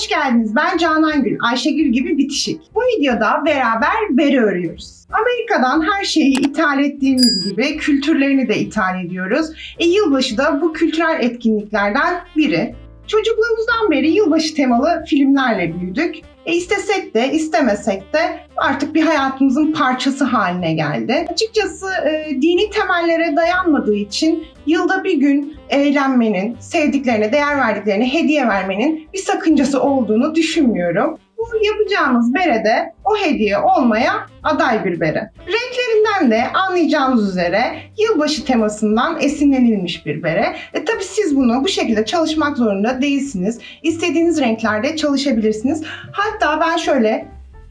Hoş geldiniz. Ben Canan Gül, Ayşegül gibi bitişik. Bu videoda beraber bere örüyoruz. Amerika'dan her şeyi ithal ettiğimiz gibi kültürlerini de ithal ediyoruz. E, yılbaşı da bu kültürel etkinliklerden biri. Çocukluğumuzdan beri yılbaşı temalı filmlerle büyüdük. E istesek de istemesek de artık bir hayatımızın parçası haline geldi. Açıkçası e, dini temellere dayanmadığı için yılda bir gün eğlenmenin, sevdiklerine, değer verdiklerine hediye vermenin bir sakıncası olduğunu düşünmüyorum. Bu yapacağımız bere de o hediye olmaya aday bir bere. Renklerinden de anlayacağınız üzere yılbaşı temasından esinlenilmiş bir bere. E tabi siz bunu bu şekilde çalışmak zorunda değilsiniz. İstediğiniz renklerde çalışabilirsiniz. Hatta ben şöyle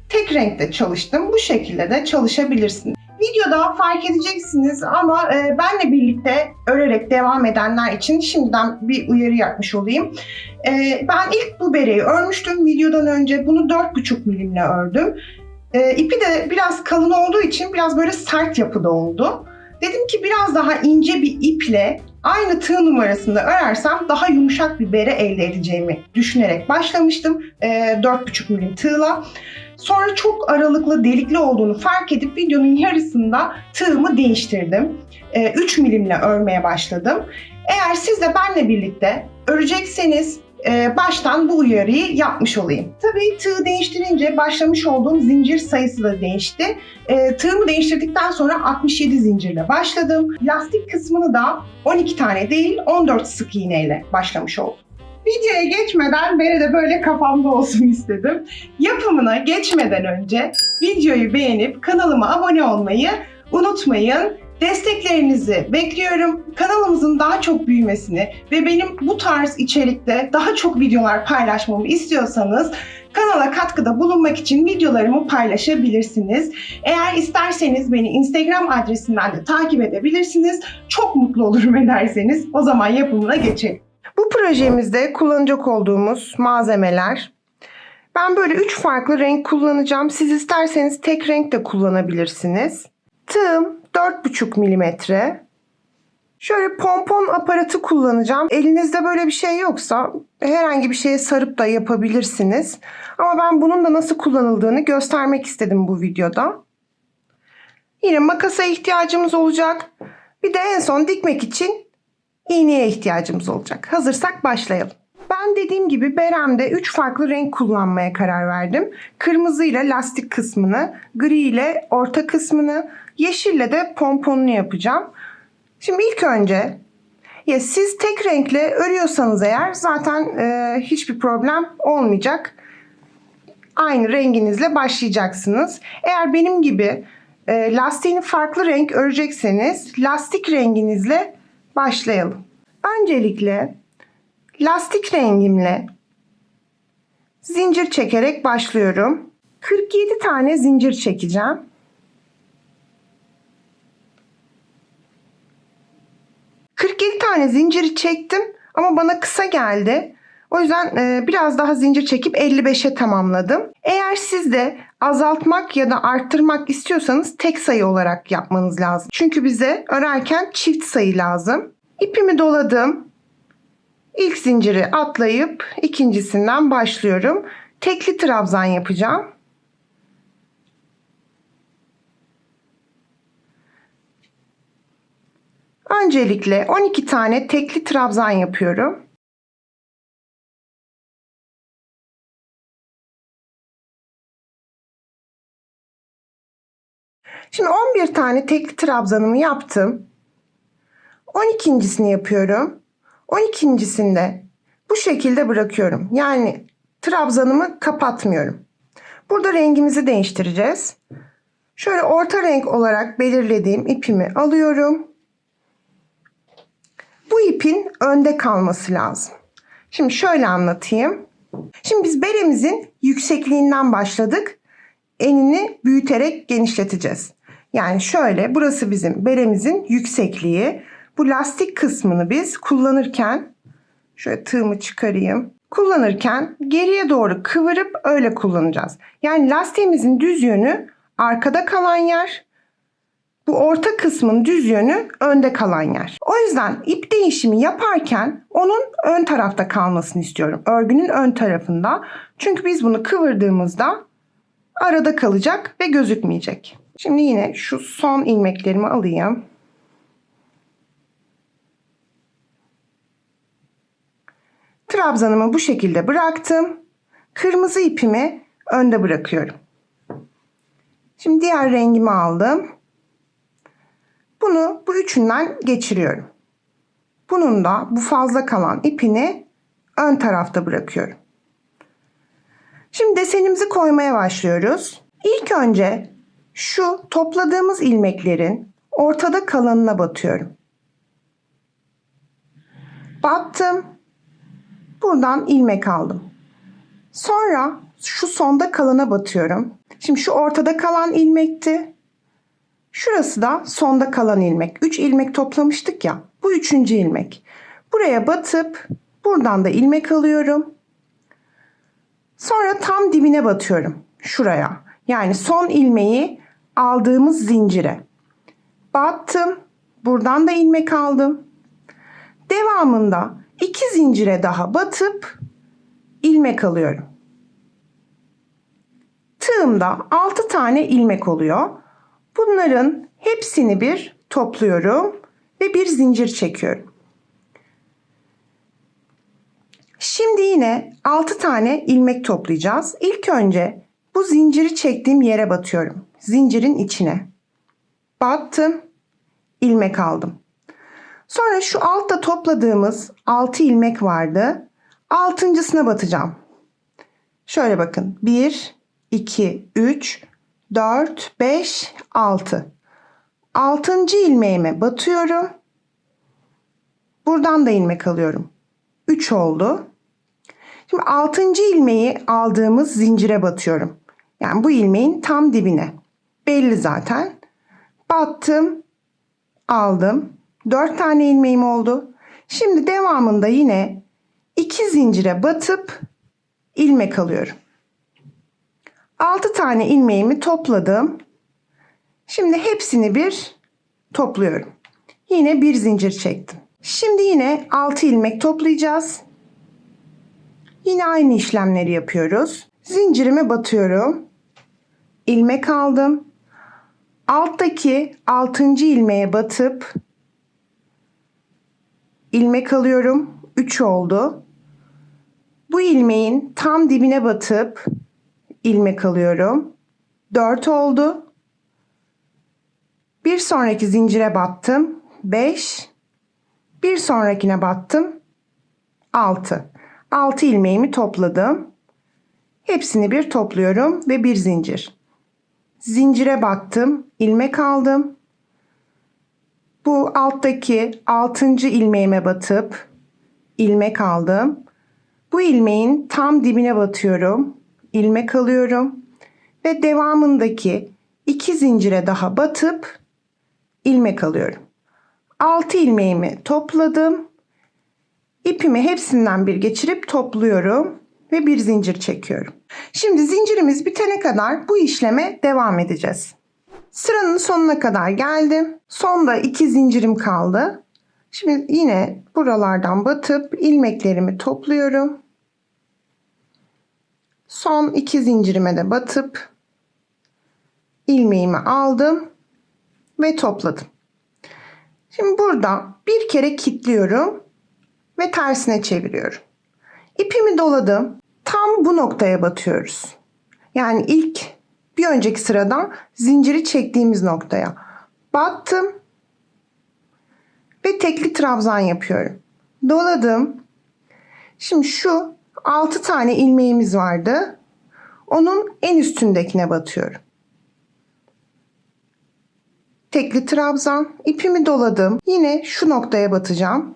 tek renkte çalıştım. Bu şekilde de çalışabilirsiniz. Videoda fark edeceksiniz ama e, benle birlikte örerek devam edenler için şimdiden bir uyarı yapmış olayım. E, ben ilk bu bereyi örmüştüm videodan önce. Bunu 4,5 milimle ördüm. E, ipi de biraz kalın olduğu için biraz böyle sert yapıda oldu. Dedim ki biraz daha ince bir iple aynı tığ numarasında örersem daha yumuşak bir bere elde edeceğimi düşünerek başlamıştım. E, 4,5 milim tığla. Sonra çok aralıklı delikli olduğunu fark edip videonun yarısında tığımı değiştirdim. E, 3 milimle örmeye başladım. Eğer siz de benle birlikte örecekseniz e, baştan bu uyarıyı yapmış olayım. Tabii tığ değiştirince başlamış olduğum zincir sayısı da değişti. E, tığımı değiştirdikten sonra 67 zincirle başladım. Lastik kısmını da 12 tane değil 14 sık iğneyle başlamış oldum. Videoya geçmeden beri de böyle kafamda olsun istedim. Yapımına geçmeden önce videoyu beğenip kanalıma abone olmayı unutmayın. Desteklerinizi bekliyorum. Kanalımızın daha çok büyümesini ve benim bu tarz içerikte daha çok videolar paylaşmamı istiyorsanız kanala katkıda bulunmak için videolarımı paylaşabilirsiniz. Eğer isterseniz beni Instagram adresinden de takip edebilirsiniz. Çok mutlu olurum ederseniz o zaman yapımına geçelim. Bu projemizde kullanacak olduğumuz malzemeler ben böyle üç farklı renk kullanacağım. Siz isterseniz tek renk de kullanabilirsiniz. Tığım 4,5 milimetre. Şöyle pompon aparatı kullanacağım. Elinizde böyle bir şey yoksa herhangi bir şeye sarıp da yapabilirsiniz. Ama ben bunun da nasıl kullanıldığını göstermek istedim bu videoda. Yine makasa ihtiyacımız olacak. Bir de en son dikmek için iğneye ihtiyacımız olacak. Hazırsak başlayalım. Ben dediğim gibi beremde 3 farklı renk kullanmaya karar verdim. Kırmızı ile lastik kısmını, gri ile orta kısmını, yeşille de pomponunu yapacağım. Şimdi ilk önce ya siz tek renkle örüyorsanız eğer zaten e, hiçbir problem olmayacak. Aynı renginizle başlayacaksınız. Eğer benim gibi e, lastiğini farklı renk örecekseniz lastik renginizle başlayalım. Öncelikle lastik rengimle zincir çekerek başlıyorum. 47 tane zincir çekeceğim. ...47 tane zinciri çektim ama bana kısa geldi. O yüzden e, biraz daha zincir çekip 55'e tamamladım. Eğer siz de azaltmak ya da arttırmak istiyorsanız tek sayı olarak yapmanız lazım. Çünkü bize örerken çift sayı lazım. İpimi doladım. İlk zinciri atlayıp ikincisinden başlıyorum. Tekli trabzan yapacağım. Öncelikle 12 tane tekli trabzan yapıyorum. Şimdi 11 tane tekli trabzanımı yaptım. 12.sini yapıyorum. 12.sinde bu şekilde bırakıyorum. Yani trabzanımı kapatmıyorum. Burada rengimizi değiştireceğiz. Şöyle orta renk olarak belirlediğim ipimi alıyorum. Bu ipin önde kalması lazım. Şimdi şöyle anlatayım. Şimdi biz beremizin yüksekliğinden başladık. Enini büyüterek genişleteceğiz. Yani şöyle burası bizim beremizin yüksekliği. Bu lastik kısmını biz kullanırken şöyle tığımı çıkarayım. Kullanırken geriye doğru kıvırıp öyle kullanacağız. Yani lastiğimizin düz yönü arkada kalan yer. Bu orta kısmın düz yönü önde kalan yer. O yüzden ip değişimi yaparken onun ön tarafta kalmasını istiyorum. Örgünün ön tarafında. Çünkü biz bunu kıvırdığımızda arada kalacak ve gözükmeyecek. Şimdi yine şu son ilmeklerimi alayım. Trabzanımı bu şekilde bıraktım. Kırmızı ipimi önde bırakıyorum. Şimdi diğer rengimi aldım. Bunu bu üçünden geçiriyorum. Bunun da bu fazla kalan ipini ön tarafta bırakıyorum. Şimdi desenimizi koymaya başlıyoruz. İlk önce şu topladığımız ilmeklerin ortada kalanına batıyorum. Battım. Buradan ilmek aldım. Sonra şu sonda kalana batıyorum. Şimdi şu ortada kalan ilmekti. Şurası da sonda kalan ilmek. 3 ilmek toplamıştık ya. Bu üçüncü ilmek. Buraya batıp buradan da ilmek alıyorum. Sonra tam dibine batıyorum. Şuraya. Yani son ilmeği aldığımız zincire. Battım. Buradan da ilmek aldım. Devamında iki zincire daha batıp ilmek alıyorum. Tığımda 6 tane ilmek oluyor. Bunların hepsini bir topluyorum ve bir zincir çekiyorum. Şimdi yine 6 tane ilmek toplayacağız. İlk önce bu zinciri çektiğim yere batıyorum. Zincirin içine. Battım, ilmek aldım. Sonra şu altta topladığımız 6 ilmek vardı. Altıncısına batacağım. Şöyle bakın. 1, 2, 3, 4, 5, 6. Altıncı ilmeğime batıyorum. Buradan da ilmek alıyorum. 3 oldu. Şimdi altıncı ilmeği aldığımız zincire batıyorum. Yani bu ilmeğin tam dibine. Belli zaten. Battım. Aldım. 4 tane ilmeğim oldu. Şimdi devamında yine iki zincire batıp ilmek alıyorum. 6 tane ilmeğimi topladım. Şimdi hepsini bir topluyorum. Yine bir zincir çektim. Şimdi yine 6 ilmek toplayacağız. Yine aynı işlemleri yapıyoruz. Zincirime batıyorum. İlmek aldım. Alttaki 6. ilmeğe batıp ilmek alıyorum. 3 oldu. Bu ilmeğin tam dibine batıp ilmek alıyorum. 4 oldu. Bir sonraki zincire battım. 5. Bir sonrakine battım. 6. 6 ilmeğimi topladım. Hepsini bir topluyorum ve bir zincir. Zincire battım, ilmek aldım. Bu alttaki 6. ilmeğime batıp ilmek aldım. Bu ilmeğin tam dibine batıyorum. ilmek alıyorum ve devamındaki iki zincire daha batıp ilmek alıyorum. 6 ilmeğimi topladım. İpimi hepsinden bir geçirip topluyorum ve bir zincir çekiyorum. Şimdi zincirimiz bitene kadar bu işleme devam edeceğiz. Sıranın sonuna kadar geldim. Sonda iki zincirim kaldı. Şimdi yine buralardan batıp ilmeklerimi topluyorum. Son iki zincirime de batıp ilmeğimi aldım ve topladım. Şimdi burada bir kere kilitliyorum ve tersine çeviriyorum. İpimi doladım. Tam bu noktaya batıyoruz. Yani ilk bir önceki sıradan zinciri çektiğimiz noktaya. Battım ve tekli trabzan yapıyorum. Doladım. Şimdi şu 6 tane ilmeğimiz vardı. Onun en üstündekine batıyorum. Tekli trabzan, ipimi doladım. Yine şu noktaya batacağım.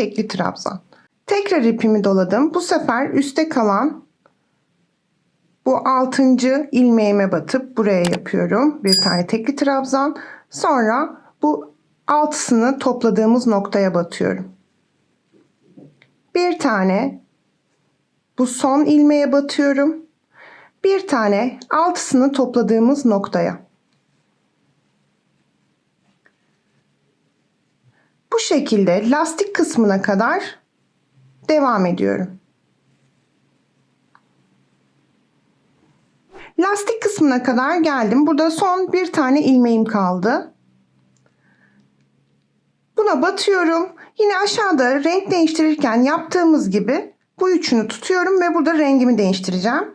Tekli trabzan. Tekrar ipimi doladım. Bu sefer üstte kalan bu altıncı ilmeğime batıp buraya yapıyorum. Bir tane tekli trabzan. Sonra bu altısını topladığımız noktaya batıyorum. Bir tane bu son ilmeğe batıyorum bir tane altısını topladığımız noktaya. Bu şekilde lastik kısmına kadar devam ediyorum. Lastik kısmına kadar geldim. Burada son bir tane ilmeğim kaldı. Buna batıyorum. Yine aşağıda renk değiştirirken yaptığımız gibi bu üçünü tutuyorum ve burada rengimi değiştireceğim.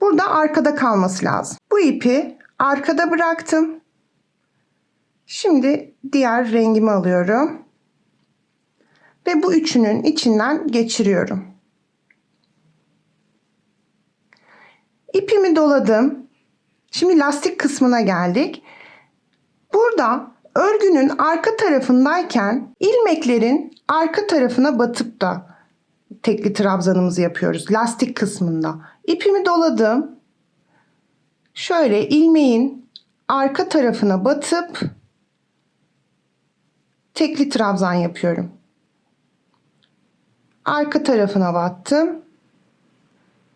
Burada arkada kalması lazım. Bu ipi arkada bıraktım. Şimdi diğer rengimi alıyorum. Ve bu üçünün içinden geçiriyorum. İpimi doladım. Şimdi lastik kısmına geldik. Burada örgünün arka tarafındayken ilmeklerin arka tarafına batıp da tekli trabzanımızı yapıyoruz lastik kısmında. İpimi doladım. Şöyle ilmeğin arka tarafına batıp tekli trabzan yapıyorum. Arka tarafına battım.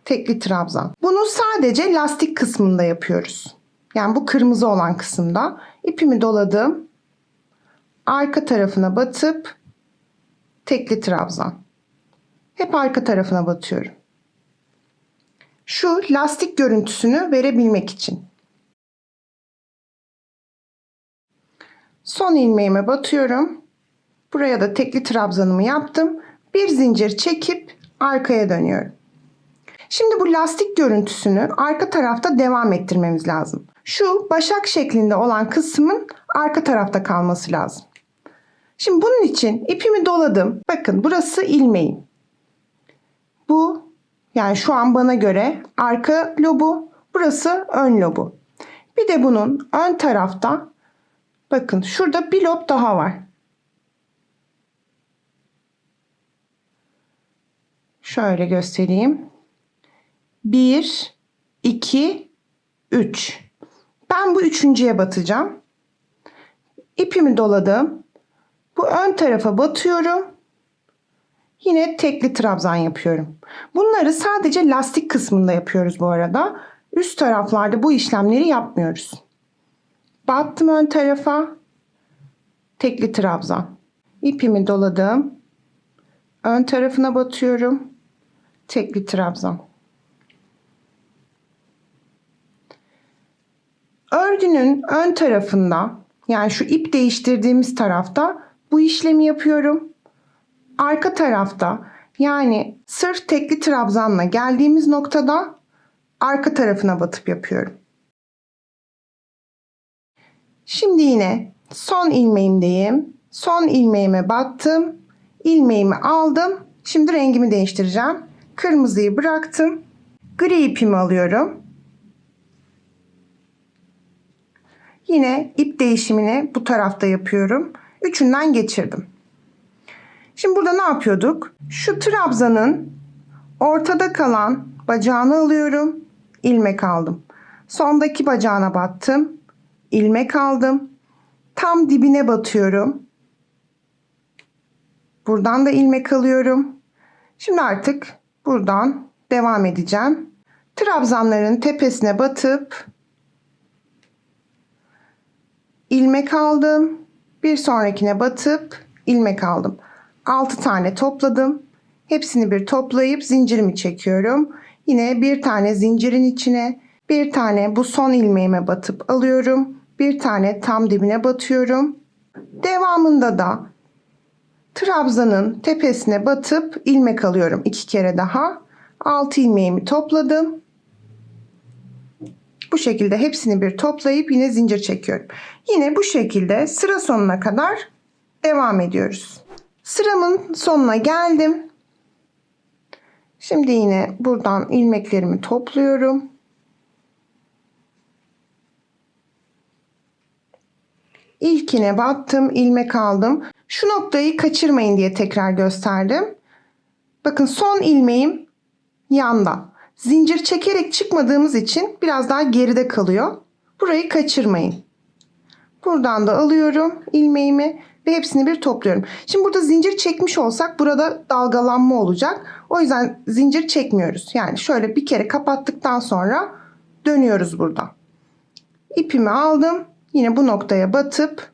Tekli trabzan. Bunu sadece lastik kısmında yapıyoruz. Yani bu kırmızı olan kısımda ipimi doladım. Arka tarafına batıp tekli trabzan. Hep arka tarafına batıyorum. Şu lastik görüntüsünü verebilmek için. Son ilmeğime batıyorum. Buraya da tekli trabzanımı yaptım. Bir zincir çekip arkaya dönüyorum. Şimdi bu lastik görüntüsünü arka tarafta devam ettirmemiz lazım. Şu başak şeklinde olan kısmın arka tarafta kalması lazım. Şimdi bunun için ipimi doladım. Bakın burası ilmeğim. Bu yani şu an bana göre arka lobu, burası ön lobu. Bir de bunun ön tarafta bakın şurada bir lob daha var. Şöyle göstereyim. 1, 2, 3. Ben bu üçüncüye batacağım. İpimi doladım. Bu ön tarafa batıyorum. Yine tekli trabzan yapıyorum. Bunları sadece lastik kısmında yapıyoruz bu arada. Üst taraflarda bu işlemleri yapmıyoruz. Battım ön tarafa. Tekli trabzan. İpimi doladım. Ön tarafına batıyorum. Tekli trabzan. Örgünün ön tarafında yani şu ip değiştirdiğimiz tarafta bu işlemi yapıyorum. Arka tarafta yani sırf tekli trabzanla geldiğimiz noktada arka tarafına batıp yapıyorum. Şimdi yine son ilmeğimdeyim. Son ilmeğime battım. İlmeğimi aldım. Şimdi rengimi değiştireceğim. Kırmızıyı bıraktım. Gri ipimi alıyorum. Yine ip değişimini bu tarafta yapıyorum. Üçünden geçirdim. Şimdi burada ne yapıyorduk? Şu trabzanın ortada kalan bacağını alıyorum. ilmek aldım. Sondaki bacağına battım. ilmek aldım. Tam dibine batıyorum. Buradan da ilmek alıyorum. Şimdi artık buradan devam edeceğim. Trabzanların tepesine batıp ilmek aldım. Bir sonrakine batıp ilmek aldım. 6 tane topladım. Hepsini bir toplayıp zincirimi çekiyorum. Yine bir tane zincirin içine bir tane bu son ilmeğime batıp alıyorum. Bir tane tam dibine batıyorum. Devamında da trabzanın tepesine batıp ilmek alıyorum iki kere daha. 6 ilmeğimi topladım. Bu şekilde hepsini bir toplayıp yine zincir çekiyorum. Yine bu şekilde sıra sonuna kadar devam ediyoruz. Sıramın sonuna geldim. Şimdi yine buradan ilmeklerimi topluyorum. İlkine battım, ilmek aldım. Şu noktayı kaçırmayın diye tekrar gösterdim. Bakın son ilmeğim yanda. Zincir çekerek çıkmadığımız için biraz daha geride kalıyor. Burayı kaçırmayın. Buradan da alıyorum ilmeğimi ve hepsini bir topluyorum. Şimdi burada zincir çekmiş olsak burada dalgalanma olacak. O yüzden zincir çekmiyoruz. Yani şöyle bir kere kapattıktan sonra dönüyoruz burada. İpimi aldım. Yine bu noktaya batıp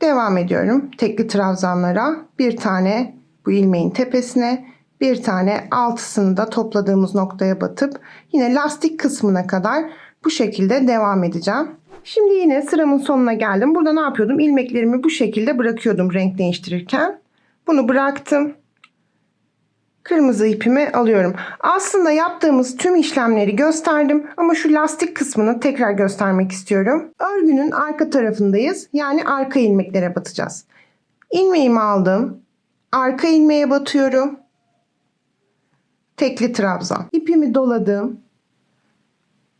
devam ediyorum. Tekli trabzanlara bir tane bu ilmeğin tepesine bir tane altısını da topladığımız noktaya batıp yine lastik kısmına kadar bu şekilde devam edeceğim. Şimdi yine sıramın sonuna geldim. Burada ne yapıyordum? İlmeklerimi bu şekilde bırakıyordum renk değiştirirken. Bunu bıraktım. Kırmızı ipimi alıyorum. Aslında yaptığımız tüm işlemleri gösterdim ama şu lastik kısmını tekrar göstermek istiyorum. Örgünün arka tarafındayız. Yani arka ilmeklere batacağız. İlmeğimi aldım. Arka ilmeğe batıyorum. Tekli trabzan. İpimi doladım.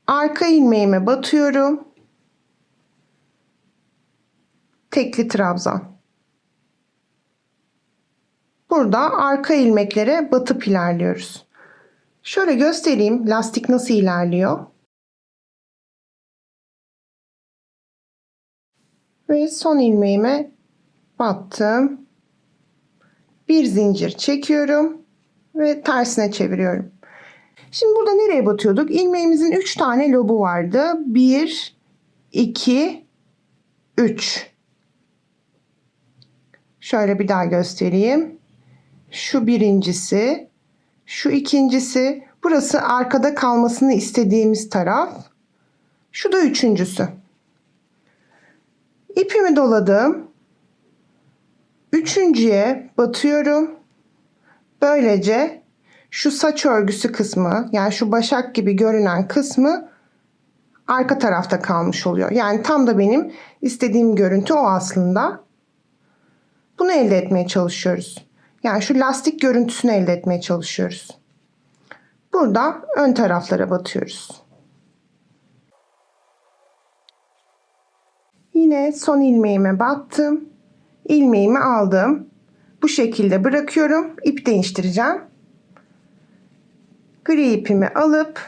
Arka ilmeğime batıyorum. Tekli trabzan. Burada arka ilmeklere batıp ilerliyoruz. Şöyle göstereyim lastik nasıl ilerliyor. Ve son ilmeğime battım. Bir zincir çekiyorum ve tersine çeviriyorum. Şimdi burada nereye batıyorduk? İlmeğimizin 3 tane lobu vardı. 1 2 3 Şöyle bir daha göstereyim. Şu birincisi, şu ikincisi, burası arkada kalmasını istediğimiz taraf. Şu da üçüncüsü. İpimi doladım. Üçüncüye batıyorum. Böylece şu saç örgüsü kısmı yani şu başak gibi görünen kısmı arka tarafta kalmış oluyor. Yani tam da benim istediğim görüntü o aslında. Bunu elde etmeye çalışıyoruz. Yani şu lastik görüntüsünü elde etmeye çalışıyoruz. Burada ön taraflara batıyoruz. Yine son ilmeğime battım. İlmeğimi aldım. Bu şekilde bırakıyorum. İp değiştireceğim. Gri ipimi alıp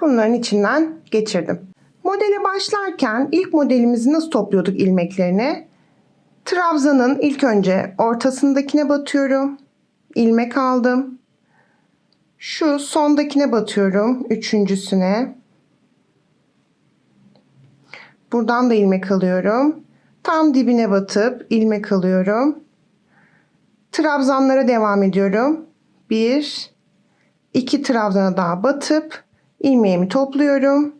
bunların içinden geçirdim. Modele başlarken ilk modelimizi nasıl topluyorduk ilmeklerini? Trabzanın ilk önce ortasındakine batıyorum. ilmek aldım. Şu sondakine batıyorum. Üçüncüsüne. Buradan da ilmek alıyorum. Tam dibine batıp ilmek alıyorum. Trabzanlara devam ediyorum. Bir, iki trabzana daha batıp ilmeğimi topluyorum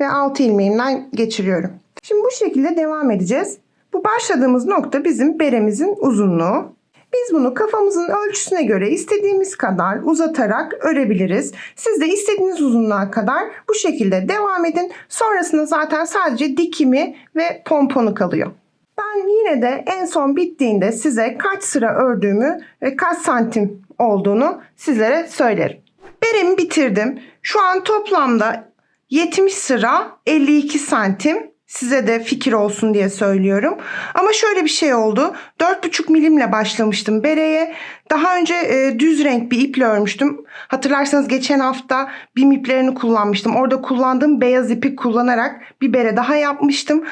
ve altı ilmeğimden geçiriyorum. Şimdi bu şekilde devam edeceğiz. Bu başladığımız nokta bizim beremizin uzunluğu. Biz bunu kafamızın ölçüsüne göre istediğimiz kadar uzatarak örebiliriz. Siz de istediğiniz uzunluğa kadar bu şekilde devam edin. Sonrasında zaten sadece dikimi ve pomponu kalıyor. Ben yine de en son bittiğinde size kaç sıra ördüğümü ve kaç santim olduğunu sizlere söylerim. Beremi bitirdim. Şu an toplamda 70 sıra 52 santim Size de fikir olsun diye söylüyorum. Ama şöyle bir şey oldu. 4,5 milimle başlamıştım bereye. Daha önce e, düz renk bir iple örmüştüm. Hatırlarsanız geçen hafta bim iplerini kullanmıştım. Orada kullandığım beyaz ipi kullanarak bir bere daha yapmıştım.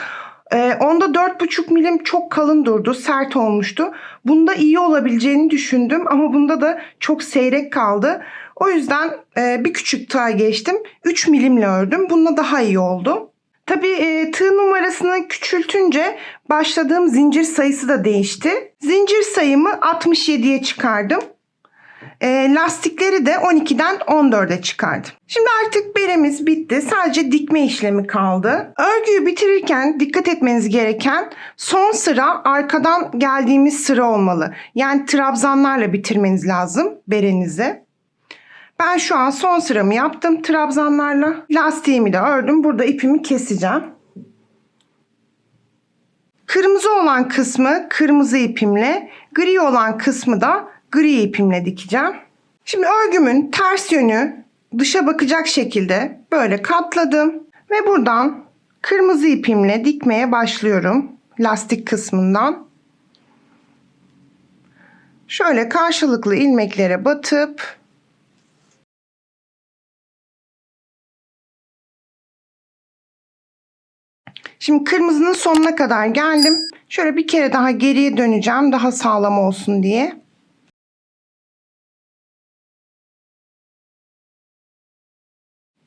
E, onda 4,5 milim çok kalın durdu. Sert olmuştu. Bunda iyi olabileceğini düşündüm. Ama bunda da çok seyrek kaldı. O yüzden e, bir küçük tığa geçtim. 3 milimle ördüm. Bunda daha iyi oldu. Tabii e, tığ numarasını küçültünce başladığım zincir sayısı da değişti. Zincir sayımı 67'ye çıkardım. E, lastikleri de 12'den 14'e çıkardım. Şimdi artık beremiz bitti. Sadece dikme işlemi kaldı. Örgüyü bitirirken dikkat etmeniz gereken son sıra arkadan geldiğimiz sıra olmalı. Yani trabzanlarla bitirmeniz lazım berenizi. Ben şu an son sıramı yaptım trabzanlarla. Lastiğimi de ördüm. Burada ipimi keseceğim. Kırmızı olan kısmı kırmızı ipimle, gri olan kısmı da gri ipimle dikeceğim. Şimdi örgümün ters yönü dışa bakacak şekilde böyle katladım ve buradan kırmızı ipimle dikmeye başlıyorum lastik kısmından. Şöyle karşılıklı ilmeklere batıp Şimdi kırmızının sonuna kadar geldim. Şöyle bir kere daha geriye döneceğim daha sağlam olsun diye.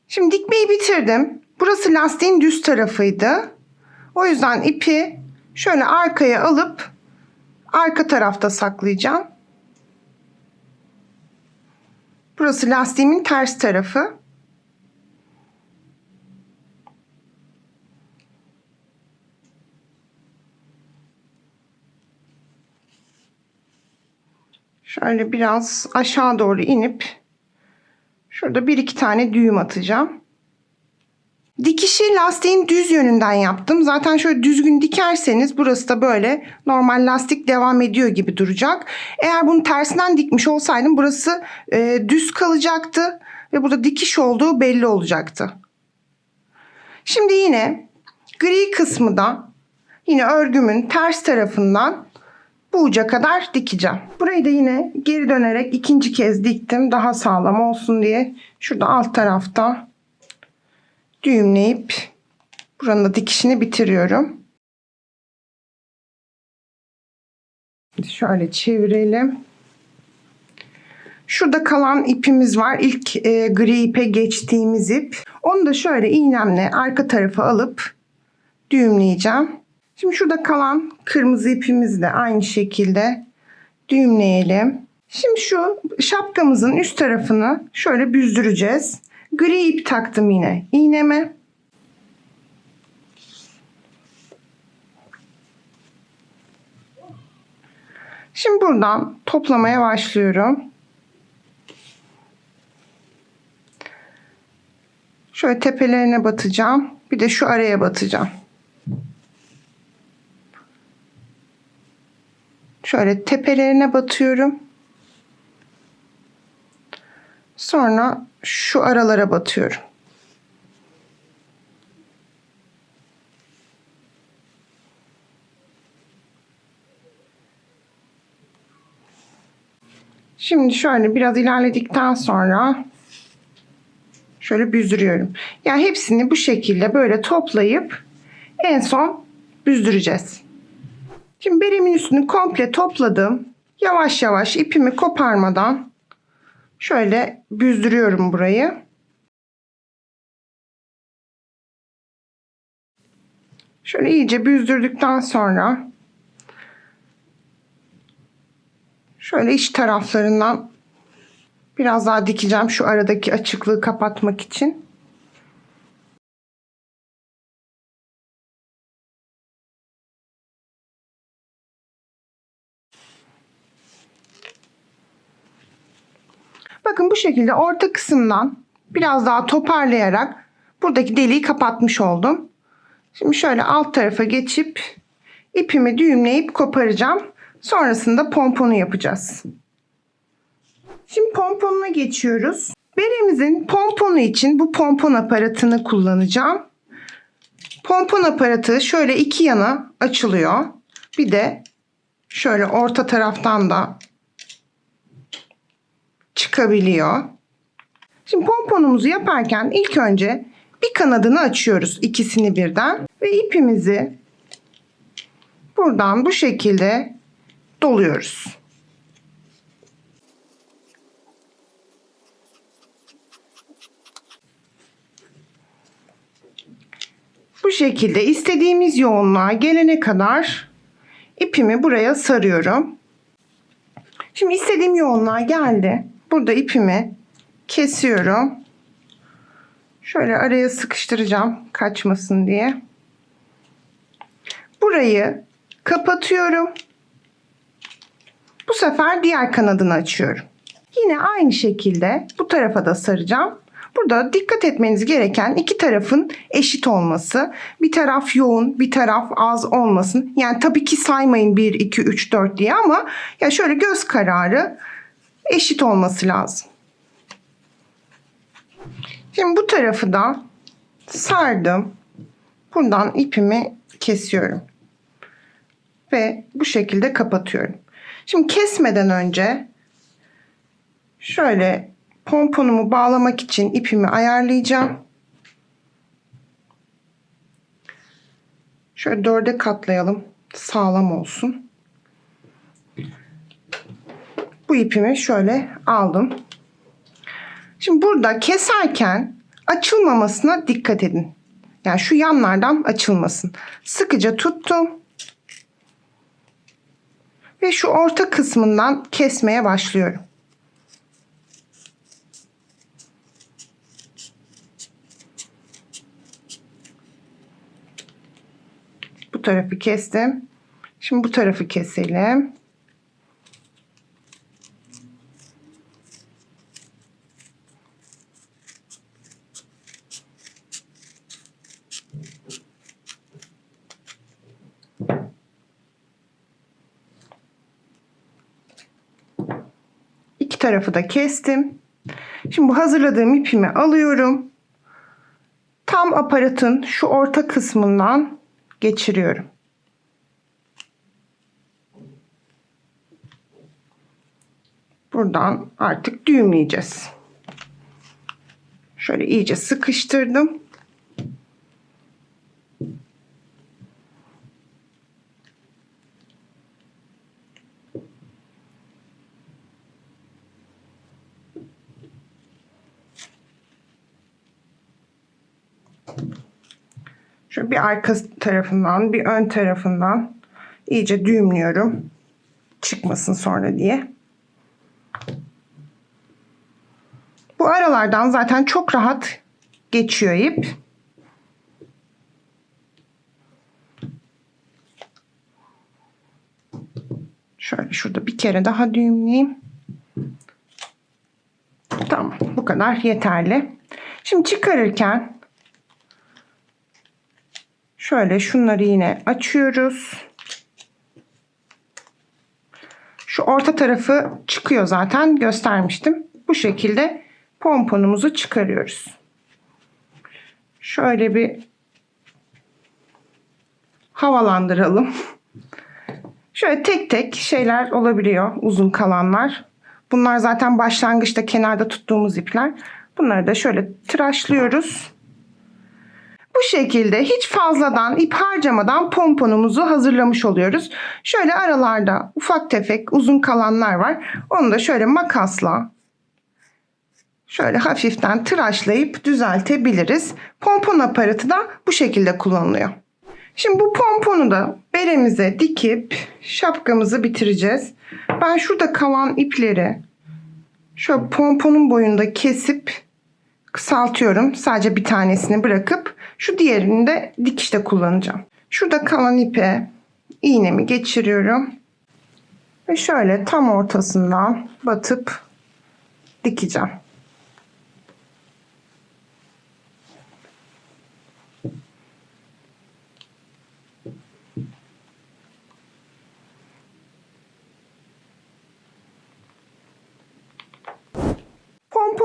Şimdi dikmeyi bitirdim. Burası lastiğin düz tarafıydı. O yüzden ipi şöyle arkaya alıp arka tarafta saklayacağım. Burası lastiğimin ters tarafı. Şöyle biraz aşağı doğru inip şurada bir iki tane düğüm atacağım. Dikişi lastiğin düz yönünden yaptım. Zaten şöyle düzgün dikerseniz burası da böyle normal lastik devam ediyor gibi duracak. Eğer bunu tersinden dikmiş olsaydım burası e, düz kalacaktı ve burada dikiş olduğu belli olacaktı. Şimdi yine gri kısmı da yine örgümün ters tarafından bu uca kadar dikeceğim. Burayı da yine geri dönerek ikinci kez diktim. Daha sağlam olsun diye. Şurada alt tarafta düğümleyip buranın da dikişini bitiriyorum. Şöyle çevirelim. Şurada kalan ipimiz var. İlk e, gri ipe geçtiğimiz ip. Onu da şöyle iğnemle arka tarafa alıp düğümleyeceğim. Şimdi şurada kalan kırmızı ipimizi de aynı şekilde düğümleyelim. Şimdi şu şapkamızın üst tarafını şöyle büzdüreceğiz. Gri ip taktım yine iğneme. Şimdi buradan toplamaya başlıyorum. Şöyle tepelerine batacağım. Bir de şu araya batacağım. Şöyle tepelerine batıyorum. Sonra şu aralara batıyorum. Şimdi şöyle biraz ilerledikten sonra şöyle büzdürüyorum. Yani hepsini bu şekilde böyle toplayıp en son büzdüreceğiz. Şimdi beremin üstünü komple topladım. Yavaş yavaş ipimi koparmadan şöyle büzdürüyorum burayı. Şöyle iyice büzdürdükten sonra şöyle iç taraflarından biraz daha dikeceğim şu aradaki açıklığı kapatmak için. Bakın bu şekilde orta kısımdan biraz daha toparlayarak buradaki deliği kapatmış oldum. Şimdi şöyle alt tarafa geçip ipimi düğümleyip koparacağım. Sonrasında pomponu yapacağız. Şimdi pomponuna geçiyoruz. Beremizin pomponu için bu pompon aparatını kullanacağım. Pompon aparatı şöyle iki yana açılıyor. Bir de şöyle orta taraftan da çıkabiliyor. Şimdi pomponumuzu yaparken ilk önce bir kanadını açıyoruz ikisini birden ve ipimizi buradan bu şekilde doluyoruz. Bu şekilde istediğimiz yoğunluğa gelene kadar ipimi buraya sarıyorum. Şimdi istediğim yoğunluğa geldi. Burada ipimi kesiyorum. Şöyle araya sıkıştıracağım kaçmasın diye. Burayı kapatıyorum. Bu sefer diğer kanadını açıyorum. Yine aynı şekilde bu tarafa da saracağım. Burada dikkat etmeniz gereken iki tarafın eşit olması. Bir taraf yoğun, bir taraf az olmasın. Yani tabii ki saymayın 1, 2, 3, 4 diye ama ya şöyle göz kararı eşit olması lazım. Şimdi bu tarafı da sardım. Buradan ipimi kesiyorum. Ve bu şekilde kapatıyorum. Şimdi kesmeden önce şöyle pomponumu bağlamak için ipimi ayarlayacağım. Şöyle dörde katlayalım. Sağlam olsun. Bu ipimi şöyle aldım. Şimdi burada keserken açılmamasına dikkat edin. Yani şu yanlardan açılmasın. Sıkıca tuttum. Ve şu orta kısmından kesmeye başlıyorum. Bu tarafı kestim. Şimdi bu tarafı keselim. İki tarafı da kestim. Şimdi bu hazırladığım ipimi alıyorum. Tam aparatın şu orta kısmından geçiriyorum. Buradan artık düğümleyeceğiz. Şöyle iyice sıkıştırdım. Şöyle arka tarafından, bir ön tarafından iyice düğümlüyorum. Çıkmasın sonra diye. Bu aralardan zaten çok rahat geçiyor ip. Şöyle şurada bir kere daha düğümleyeyim. Tamam bu kadar yeterli. Şimdi çıkarırken şöyle şunları yine açıyoruz. Şu orta tarafı çıkıyor zaten göstermiştim. Bu şekilde pomponumuzu çıkarıyoruz. Şöyle bir havalandıralım. Şöyle tek tek şeyler olabiliyor uzun kalanlar. Bunlar zaten başlangıçta kenarda tuttuğumuz ipler. Bunları da şöyle tıraşlıyoruz. Bu şekilde hiç fazladan ip harcamadan pomponumuzu hazırlamış oluyoruz. Şöyle aralarda ufak tefek uzun kalanlar var. Onu da şöyle makasla şöyle hafiften tıraşlayıp düzeltebiliriz. Pompon aparatı da bu şekilde kullanılıyor. Şimdi bu pomponu da beremize dikip şapkamızı bitireceğiz. Ben şurada kalan ipleri şöyle pomponun boyunda kesip kısaltıyorum. Sadece bir tanesini bırakıp şu diğerini de dikişte kullanacağım. Şurada kalan ipe iğnemi geçiriyorum. Ve şöyle tam ortasından batıp dikeceğim.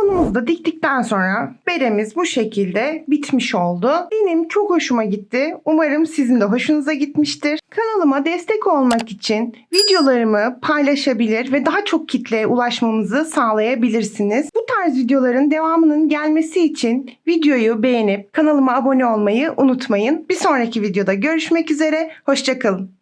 Pomponumuzu da diktikten sonra beremiz bu şekilde bitmiş oldu. Benim çok hoşuma gitti. Umarım sizin de hoşunuza gitmiştir. Kanalıma destek olmak için videolarımı paylaşabilir ve daha çok kitleye ulaşmamızı sağlayabilirsiniz. Bu tarz videoların devamının gelmesi için videoyu beğenip kanalıma abone olmayı unutmayın. Bir sonraki videoda görüşmek üzere. Hoşçakalın.